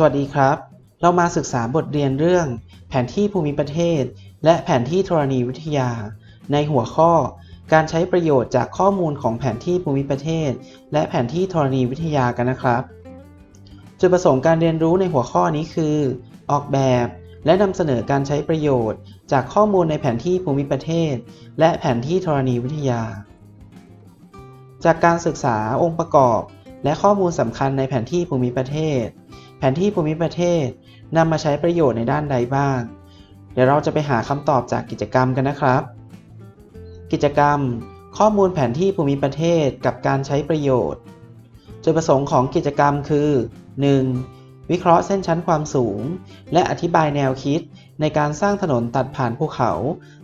สวัสดีครับ เรามาศึกษาบทเรียนเรื่อง แผนที่ภูมิประเทศ และแผนที่ธรณีวิทยา ในหัวข้อ การใช้ประโยชน์จากข้อมูลของแผนที่ภูมิประเทศ และแผนที่ธรณีวิทยากันนะครับ จุดประสงค์การเรียนรู้ในหัวข้อนี้คือ ออกแบบ และนำเสนอการใช้ประโยชน์ จากข้อมูลในแผนที่ภูมิประเทศ และแผนที่ธรณีวิทยา จากการศึกษาองค์ประกอบ และข้อมูลสำคัญในแผนที่ภูมิประเทศ แผนที่ภูมิประเทศนำมาใช้ประโยชน์ในด้านใดบ้าง เดี๋ยวเราจะไปหาคำตอบจากกิจกรรมกันนะครับ กิจกรรม ข้อมูลแผนที่ภูมิประเทศกับการใช้ประโยชน์ จุดประสงค์ของกิจกรรมคือ 1. วิเคราะห์เส้นชั้นความสูง และอธิบายแนวคิดในการสร้างถนนตัดผ่านภูเขา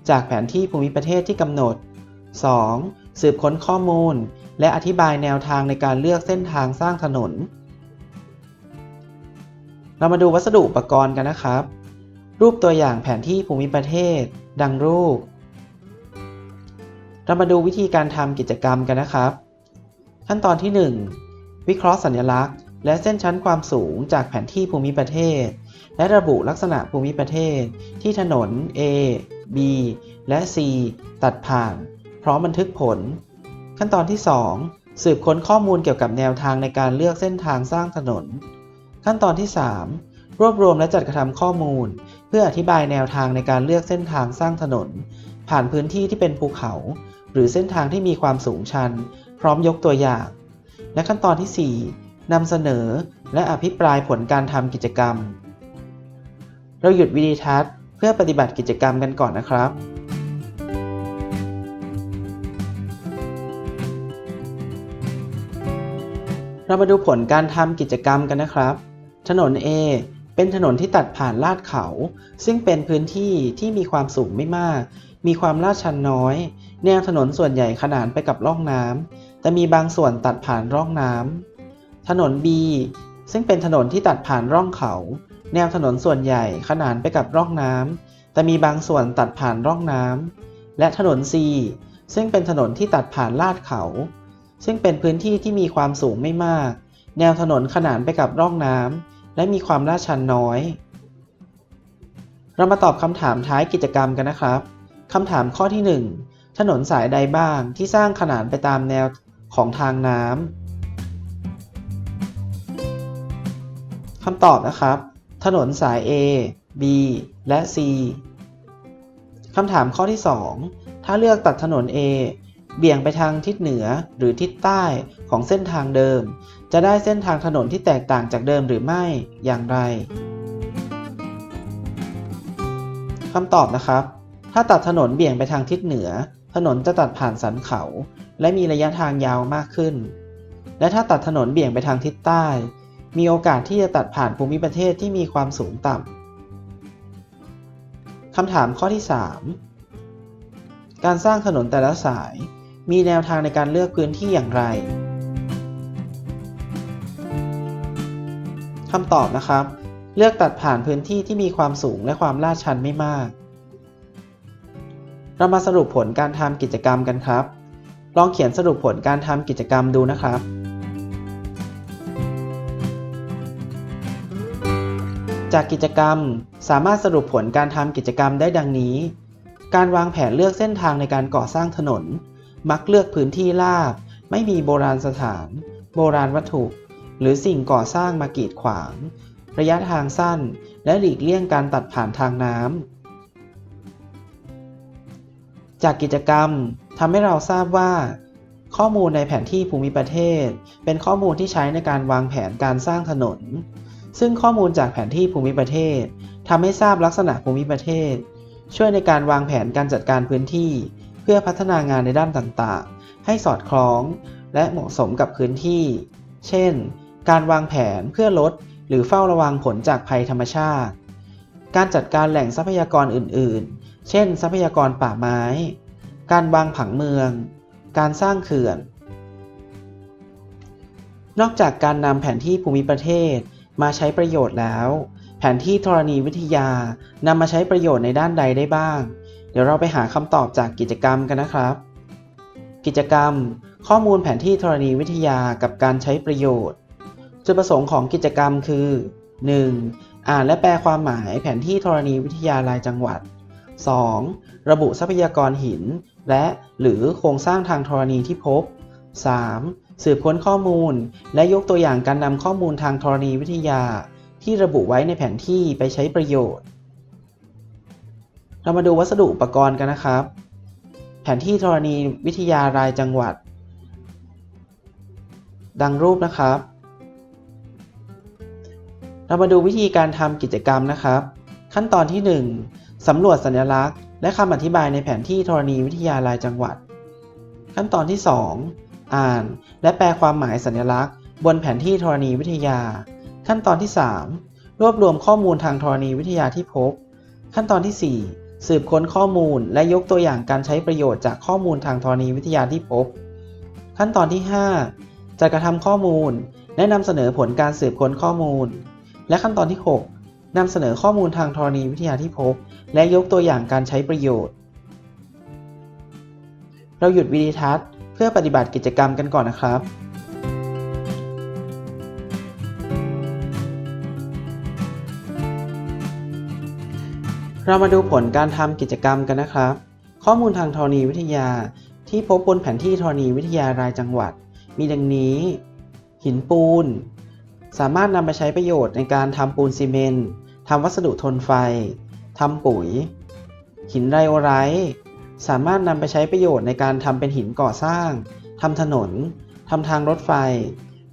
จากแผนที่ภูมิประเทศที่กำหนด 2. สืบค้นข้อมูล และอธิบายแนวทางในการเลือกเส้นทางสร้างถนน เรามาดูวัสดุอุปกรณ์กันนะครับ รูปตัวอย่างแผนที่ภูมิประเทศ ดังรูป เรามาดูวิธีการทำกิจกรรมกันนะครับ ขั้นตอนที่ 1 วิเคราะห์สัญลักษณ์ และเส้นชั้นความสูงจากแผนที่ภูมิประเทศ และระบุลักษณะภูมิประเทศ ที่ถนน A B และ C ตัดผ่าน พร้อมบันทึกผล ขั้นตอนที่ 2 สืบค้นข้อมูลเกี่ยวกับแนวทางในการเลือกเส้นทางสร้างถนน ขั้นตอนที่ 3 รวบรวมและจัดกระทำข้อมูล เพื่ออธิบายแนวทางในการเลือกเส้นทางสร้างถนน ผ่านพื้นที่ที่เป็นภูเขา หรือเส้นทางที่มีความสูงชัน พร้อมยกตัวอย่าง และขั้นตอนที่ 4นำเสนอและอภิปรายผลการทำกิจกรรม เราหยุดวิดีทัศน์ เพื่อปฏิบัติกิจกรรมกันก่อนนะครับเรามาดูผลการทำกิจกรรมกันนะครับ ถนน A เป็นถนนที่ตัดผ่านลาดเขา ซึ่งเป็นพื้นที่ที่มีความสูงไม่มาก มีความลาดชันน้อย แนวถนนส่วนใหญ่ขนานไปกับร่องน้ำแต่มีบางส่วนตัดผ่านร่องน้ำถนน B ซึ่งเป็นถนนที่ตัดผ่านร่องเขา แนวถนนส่วนใหญ่ขนานไปกับร่องน้ำแต่มีบางส่วนตัดผ่านร่องน้ำและถนน C ซึ่งเป็นถนนที่ตัดผ่านลาดเขา ซึ่งเป็นพื้นที่ที่มีความสูงไม่มาก แนวถนนขนานไปกับร่องน้ำ และมีความลาดชันน้อย เรามาตอบคำถามท้ายกิจกรรมกันนะครับคำถามข้อที่ 1 ถนนสายใดบ้างที่สร้างขนานไปตามแนวของทางน้ำคำตอบนะครับ ถนนสาย A B และ C คำถามข้อที่ 2 ถ้าเลือกตัดถนน A เบี่ยงไปทางทิศเหนือหรือทิศใต้ของเส้นทางเดิม จะได้เส้นทางถนนที่แตกต่างจากเดิมหรือไม่อย่างไรคำตอบนะครับ ถ้าตัดถนนเบี่ยงไปทางทิศเหนือ ถนนจะตัดผ่านสันเขา และมีระยะทางยาวมากขึ้น และถ้าตัดถนนเบี่ยงไปทางทิศใต้ มีโอกาสที่จะตัดผ่านภูมิประเทศที่มีความสูงต่ำคำถามข้อที่ 3 การสร้างถนนแต่ละสาย มีแนวทางในการเลือกพื้นที่อย่างไรคำตอบนะครับ เลือกตัดผ่านพื้นที่ที่มีความสูงและความลาดชันไม่มาก เรามาสรุปผลการทำกิจกรรมกันครับ ลองเขียนสรุปผลการทำกิจกรรมดูนะครับจากกิจกรรมสามารถสรุปผลการทำกิจกรรมได้ดังนี้ การวางแผนเลือกเส้นทางในการก่อสร้างถนน มักเลือกพื้นที่ราบ ไม่มีโบราณสถาน โบราณวัตถุ หรือสิ่งก่อสร้างมากีดขวาง ระยะทางสั้น และหลีกเลี่ยงการตัดผ่านทางน้ำ จากกิจกรรมทำให้เราทราบว่า ข้อมูลในแผนที่ภูมิประเทศ เป็นข้อมูลที่ใช้ในการวางแผนการสร้างถนน ซึ่งข้อมูลจากแผนที่ภูมิประเทศทำให้ทราบลักษณะภูมิประเทศ ช่วยในการวางแผนการจัดการพื้นที่ เพื่อพัฒนางานในด้านต่างๆ ให้สอดคล้องและเหมาะสมกับพื้นที่ เช่น การวางแผนเพื่อลด หรือเฝ้าระวังผลจากภัยธรรมชาติ การจัดการแหล่งทรัพยากรอื่นๆ เช่น ทรัพยากรป่าไม้ การวางผังเมือง การสร้างเขื่อน นอกจากการนำแผนที่ภูมิประเทศมาใช้ประโยชน์แล้ว แผนที่ธรณีวิทยานำมาใช้ประโยชน์ในด้านใดได้บ้าง เดี๋ยวเราไปหาคำตอบจากกิจกรรมกันนะครับ กิจกรรม ข้อมูลแผนที่ธรณีวิทยากับการใช้ประโยชน์ จุดประสงค์ของกิจกรรมคือ 1. อ่านและแปลความหมายแผนที่ธรณีวิทยารายจังหวัด 2. ระบุทรัพยากรหิน และหรือโครงสร้างทางธรณีที่พบ 3. สืบค้นข้อมูล และยกตัวอย่างการนำข้อมูลทางธรณีวิทยา ที่ระบุไว้ในแผนที่ไปใช้ประโยชน์ เรามาดูวัสดุอุปกรณ์กันนะครับ แผนที่ธรณีวิทยารายจังหวัด ดังรูปนะครับ เรามาดูวิธีการทำกิจกรรมนะครับ ขั้นตอนที่ 1สำรวจสัญลักษณ์ และคำอธิบายในแผนที่ธรณีวิทยารายจังหวัด ขั้นตอนที่ 2 อ่าน และแปลความหมายสัญลักษณ์ บนแผนที่ธรณีวิทยา ขั้นตอนที่ 3 รวบรวมข้อมูลทางธรณีวิทยาที่พบ ขั้นตอนที่ 4 สืบค้นข้อมูลและยกตัวอย่างการใช้ประโยชน์จากข้อมูลทางธรณีวิทยาที่พบ ขั้นตอนที่ 5 จัดกระทำข้อมูล และนำเสนอผลการสืบค้นข้อมูล และขั้นตอนที่ 6นำเสนอข้อมูลทางธรณีวิทยาที่พบ และยกตัวอย่างการใช้ประโยชน์ เราหยุดวิดีทัศน์ เพื่อปฏิบัติกิจกรรมกันก่อนนะครับ เรามาดูผลการทำกิจกรรมกันนะครับ ข้อมูลทางธรณีวิทยา ที่พบบนแผนที่ธรณีวิทยารายจังหวัด มีดังนี้ หินปูน สามารถนำไปใช้ประโยชน์ในการทำปูนซีเมนต์ทำวัสดุทนไฟทำปุ๋ย หินไรโอไรต์สามารถนำไปใช้ประโยชน์ในการทำเป็นหินก่อสร้างทำถนนทำทางรถไฟ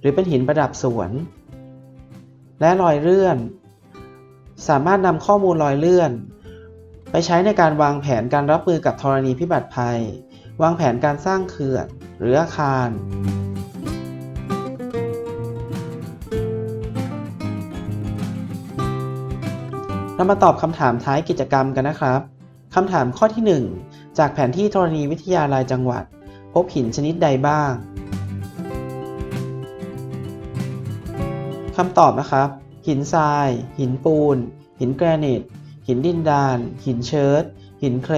หรือเป็นหินประดับสวน และรอยเลื่อน สามารถนำข้อมูลรอยเลื่อน ไปใช้ในการวางแผนการรับมือกับธรณีพิบัติภัย วางแผนการสร้างเขื่อนหรืออาคาร เรามาตอบคำถามท้ายกิจกรรมกันนะครับคำถามข้อที่ 1 จากแผนที่ธรณีวิทยารายจังหวัด พบหินชนิดใดบ้างคำตอบนะครับ หินทราย หินปูน หินแกรนิต หินดินดาน หินเชิร์ตหินเคล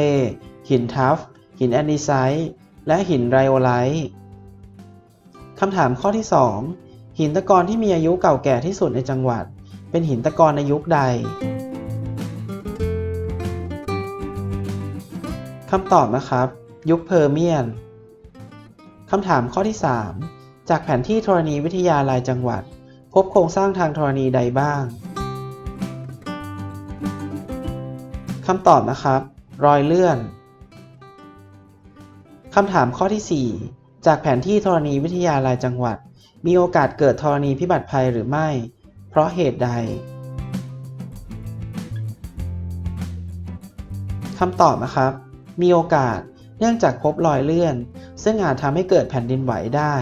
หินทัฟ หินแอนดิไซต์และหินไรโอไลท์คำถามข้อที่ 2 หินตะกอนที่มีอายุเก่าแก่ที่สุดในจังหวัด เป็นหินตะกอนในยุคใดคำตอบนะครับ ยุคเพอร์เมียนคำถามข้อที่ 3 จากแผนที่ธรณีวิทยารายจังหวัด พบโครงสร้างทางธรณีใดบ้าง คำตอบนะครับ รอยเลื่อน คำถามข้อที่ 4 จากแผนที่ธรณีวิทยารายจังหวัด มีโอกาสเกิดธรณีพิบัติภัยหรือไม่ เพราะเหตุใด คำตอบนะครับ มีโอกาสเนื่องจากพบรอยเลื่อน ซึ่งอาจทำให้เกิดแผ่นดินไหวได้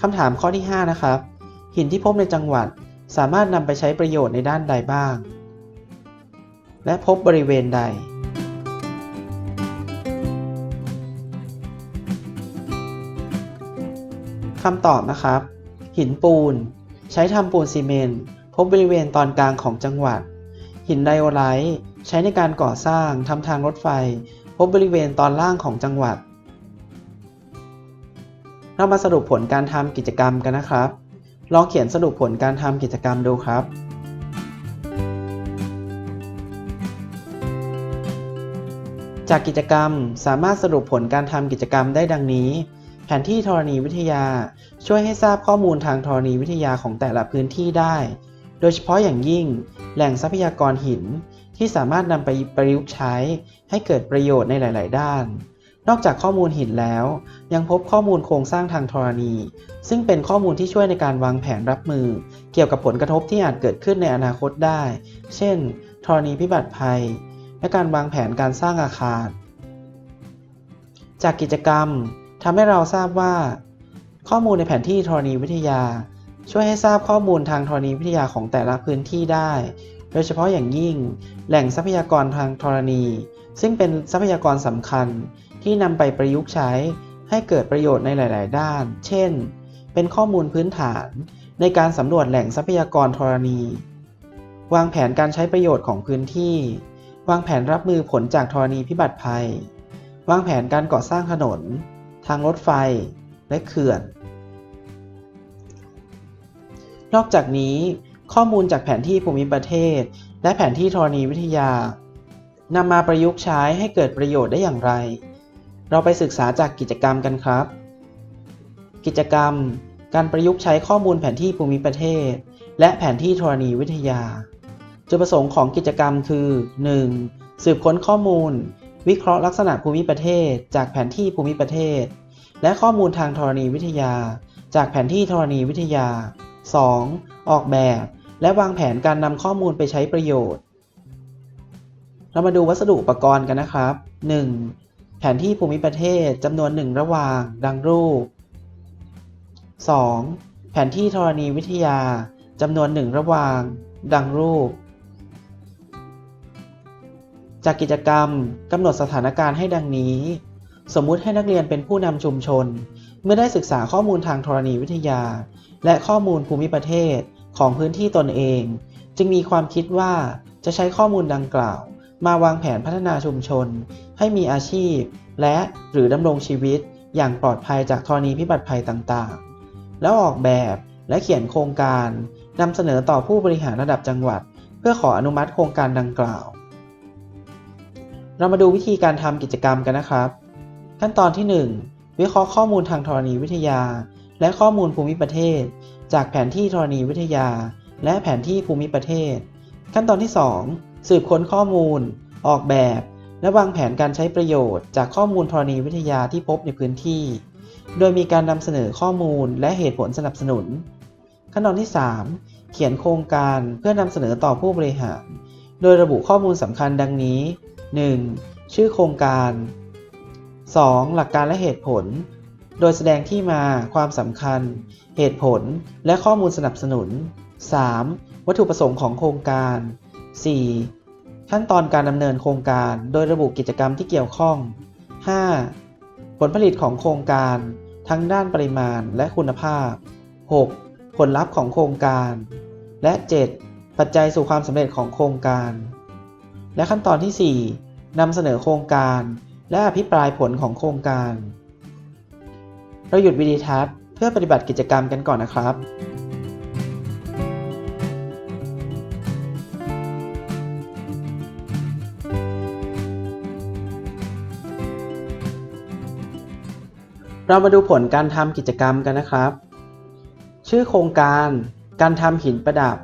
คำถามข้อที่ 5 นะครับ หินที่พบในจังหวัดสามารถนำไปใช้ประโยชน์ในด้านใดบ้าง และพบบริเวณใด คำตอบนะครับ หินปูน ใช้ทำปูนซีเมนต์ พบบริเวณตอนกลางของจังหวัด หินไดโอไลท์ใช้ในการก่อสร้างทำทางรถไฟ พบบริเวณตอนล่างของจังหวัด เรามาสรุปผลการทำกิจกรรมกันนะครับ ลองเขียนสรุปผลการทำกิจกรรมดูครับ จากกิจกรรมสามารถสรุปผลการทำกิจกรรมได้ดังนี้ แผนที่ธรณีวิทยา ช่วยให้ทราบข้อมูลทางธรณีวิทยาของแต่ละพื้นที่ได้ โดยเฉพาะอย่างยิ่ง แหล่งทรัพยากรหิน ที่สามารถนำไปประยุกต์ใช้ ให้เกิดประโยชน์ในหลาย ๆ ด้าน นอกจากข้อมูลหินแล้ว ยังพบข้อมูลโครงสร้างทางธรณี ซึ่งเป็นข้อมูลที่ช่วยในการวางแผนรับมือ เกี่ยวกับผลกระทบที่อาจเกิดขึ้นในอนาคตได้ เช่น ธรณีพิบัติภัย และการวางแผนการสร้างอาคาร จากกิจกรรมทำให้เราทราบว่า ข้อมูลในแผนที่ธรณีวิทยา ช่วยให้ทราบข้อมูลทางธรณีวิทยาของแต่ละพื้นที่ได้ โดยเฉพาะอย่างยิ่ง แหล่งทรัพยากรทางธรณี ซึ่งเป็นทรัพยากรสำคัญที่นำไปประยุกต์ใช้ให้เกิดประโยชน์ในหลาย ๆ ด้าน เช่น เป็นข้อมูลพื้นฐาน ในการสำรวจแหล่งทรัพยากรธรณี วางแผนการใช้ประโยชน์ของพื้นที่ วางแผนรับมือผลจากธรณีพิบัติภัย วางแผนการก่อสร้างถนน ทางรถไฟ และเขื่อน นอกจากนี้ ข้อมูลจากแผนที่ภูมิประเทศ และแผนที่ธรณีวิทยานำมาประยุกต์ใช้ให้เกิดประโยชน์ได้อย่างไร เราไปศึกษาจากกิจกรรมกันครับ กิจกรรม การประยุกต์ใช้ข้อมูลแผนที่ภูมิประเทศ และแผนที่ธรณีวิทยา จุดประสงค์ของกิจกรรมคือ 1. สืบค้นข้อมูล วิเคราะห์ลักษณะภูมิประเทศ จากแผนที่ภูมิประเทศ และข้อมูลทางธรณีวิทยา จากแผนที่ธรณีวิทยา 2. ออกแบบ และวางแผนการนำข้อมูลไปใช้ประโยชน์ เรามาดูวัสดุอุปกรณ์กันนะครับ 1. แผนที่ภูมิประเทศจำนวนหนึ่งระหว่าง ดังรูป 2. แผนที่ธรณีวิทยาจำนวนหนึ่งระหว่าง ดังรูป จากกิจกรรมกำหนดสถานการณ์ให้ดังนี้ สมมุติให้นักเรียนเป็นผู้นำชุมชน เมื่อได้ศึกษาข้อมูลทางธรณีวิทยา และข้อมูลภูมิประเทศของพื้นที่ตนเอง จึงมีความคิดว่าจะใช้ข้อมูลดังกล่าว มาวางแผนพัฒนาชุมชน ให้มีอาชีพ และหรือดำรงชีวิต อย่างปลอดภัยจากธรณีพิบัติภัยต่างๆ แล้วออกแบบและเขียนโครงการนำเสนอต่อผู้บริหารระดับจังหวัด เพื่อขออนุมัติโครงการดังกล่าว เรามาดูวิธีการทำกิจกรรมกันนะครับ ขั้นตอนที่ 1 วิเคราะห์ข้อมูลทางธรณีวิทยา และข้อมูลภูมิประเทศ จากแผนที่ธรณีวิทยา และแผนที่ภูมิประเทศ ขั้นตอนที่ 2 สืบค้นข้อมูล ออกแบบ และวางแผนการใช้ประโยชน์ จากข้อมูลธรณีวิทยาที่พบในพื้นที่ โดยมีการนำเสนอข้อมูลและเหตุผลสนับสนุน ขั้นตอนที่ 3 เขียนโครงการเพื่อนำเสนอต่อผู้บริหาร โดยระบุข้อมูลสำคัญดังนี้ 1. ชื่อโครงการ 2. หลักการและเหตุผล โดยแสดงที่มา ความสำคัญ เหตุผล และข้อมูลสนับสนุน 3. วัตถุประสงค์ของโครงการ 4. ขั้นตอนการดำเนินโครงการ โดยระบุกิจกรรมที่เกี่ยวข้อง 5. ผลผลิตของโครงการ ทั้งด้านปริมาณและคุณภาพ 6. ผลลัพธ์ของโครงการ และ 7. ปัจจัยสู่ความสำเร็จของโครงการ และขั้นตอนที่ 4นำเสนอโครงการ และอภิปรายผลของโครงการเราหยุดวิดีทัศน์เพื่อปฏิบัติกิจกรรมกันก่อนนะครับเรามาดูผลการทำกิจกรรมกันนะครับ ชื่อโครงการการทำหินประดับ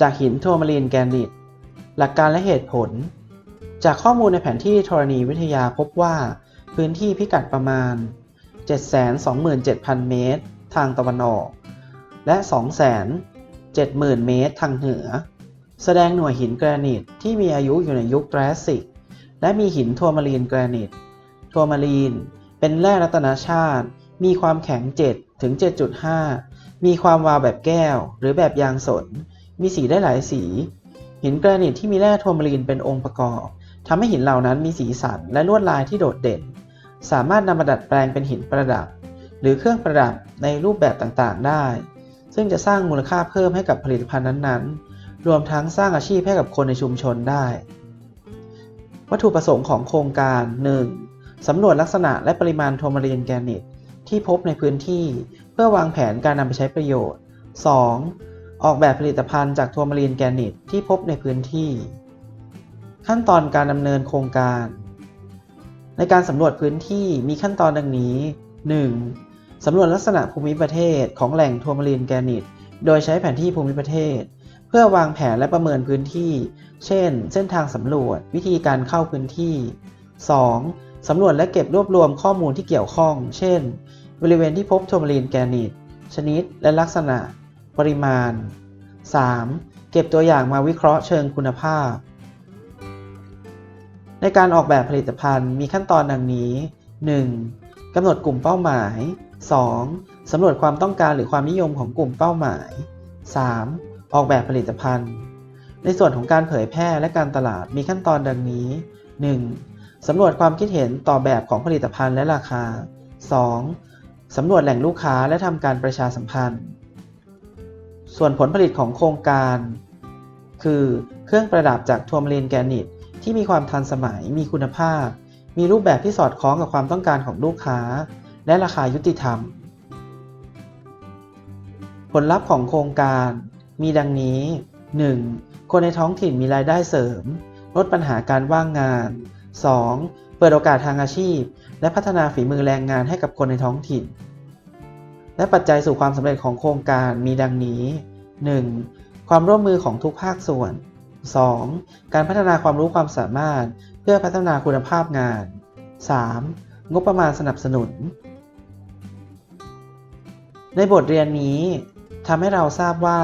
จากหินโทมารีนแกรนิต หลักการและเหตุผล จากข้อมูลในแผนที่ธรณีวิทยาพบว่า พื้นที่พิกัดประมาณ 727,000 เมตร ทางตะวันออก และ 270,000 เมตรทางเหนือ แสดงหน่วยหินแกรนิตที่มีอายุอยู่ในยุคแทรสสิก และมีหินทัวมารีนแกรนิต ทัวมารีน เป็นแร่รัตนชาติ มีความแข็ง 7 ถึง 7.5 มีความวาวแบบแก้ว หรือแบบยางสน มีสีได้หลายสี หินแกรนิตที่มีแร่ทัวมารีนเป็นองค์ประกอบทำให้หินเหล่านั้นมีสีสันและลวดลายที่โดดเด่น สามารถนำมาดัดแปลงเป็นหินประดับ หรือเครื่องประดับในรูปแบบต่างๆ ได้ ซึ่งจะสร้างมูลค่าเพิ่มให้กับผลิตภัณฑ์นั้นๆ รวมทั้งสร้างอาชีพให้กับคนในชุมชนได้ วัตถุประสงค์ของโครงการ 1. สำรวจลักษณะและปริมาณโทมารีนแกรนิตที่พบในพื้นที่ เพื่อวางแผนการนำไปใช้ประโยชน์ 2. ออกแบบผลิตภัณฑ์จากโทมารีนแกรนิตที่พบในพื้นที่ ขั้นตอนการดำเนินโครงการ ในการสำรวจพื้นที่มีขั้นตอนดังนี้ 1. สำรวจลักษณะภูมิประเทศของแหล่งทัวมารีนแกรนิตโดยใช้แผนที่ภูมิประเทศ เพื่อวางแผนและประเมินพื้นที่ เช่น เส้นทางสำรวจ วิธีการเข้าพื้นที่ 2. สำรวจและเก็บรวบรวมข้อมูลที่เกี่ยวข้อง เช่น บริเวณที่พบทัวมารีนแกรนิตชนิดและลักษณะ ปริมาณ 3. เก็บตัวอย่างมาวิเคราะห์เชิงคุณภาพ ในการออกแบบผลิตภัณฑ์มีขั้นตอนดังนี้ 1. กำหนดกลุ่มเป้าหมาย 2. สำรวจความต้องการหรือความนิยมของกลุ่มเป้าหมาย 3. ออกแบบผลิตภัณฑ์ ในส่วนของการเผยแพร่และการตลาดมีขั้นตอนดังนี้ 1. สำรวจความคิดเห็นต่อแบบของผลิตภัณฑ์และราคา 2. สำรวจแหล่งลูกค้าและทำการประชาสัมพันธ์ ส่วนผลผลิตของโครงการ คือเครื่องประดับจากทัวร์มารีนแกรนิตที่มีความทันสมัย มีคุณภาพ มีรูปแบบที่สอดคล้องกับความต้องการของลูกค้า และราคายุติธรรม ผลลัพธ์ของโครงการมีดังนี้ 1. คนในท้องถิ่นมีรายได้เสริม ลดปัญหาการว่างงาน 2. เปิดโอกาสทางอาชีพ และพัฒนาฝีมือแรงงานให้กับคนในท้องถิ่น และปัจจัยสู่ความสำเร็จของโครงการมีดังนี้ 1. ความร่วมมือของทุกภาคส่วน 2. การพัฒนาความรู้ความสามารถเพื่อพัฒนาคุณภาพงาน 3. งบประมาณสนับสนุน ในบทเรียนนี้ทำให้เราทราบว่า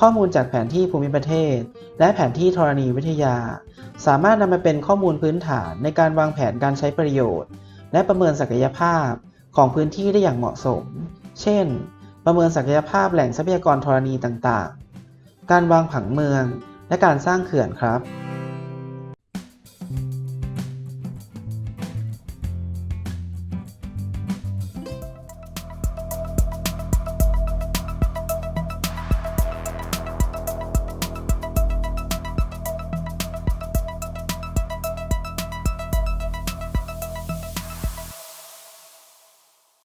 ข้อมูลจากแผนที่ภูมิประเทศ และแผนที่ธรณีวิทยา สามารถนำมาเป็นข้อมูลพื้นฐานในการวางแผนการใช้ประโยชน์ และประเมินศักยภาพของพื้นที่ได้อย่างเหมาะสม เช่น ประเมินศักยภาพแหล่งทรัพยากรธรณีต่างๆ การวางผังเมือง และการสร้างเขื่อนครับ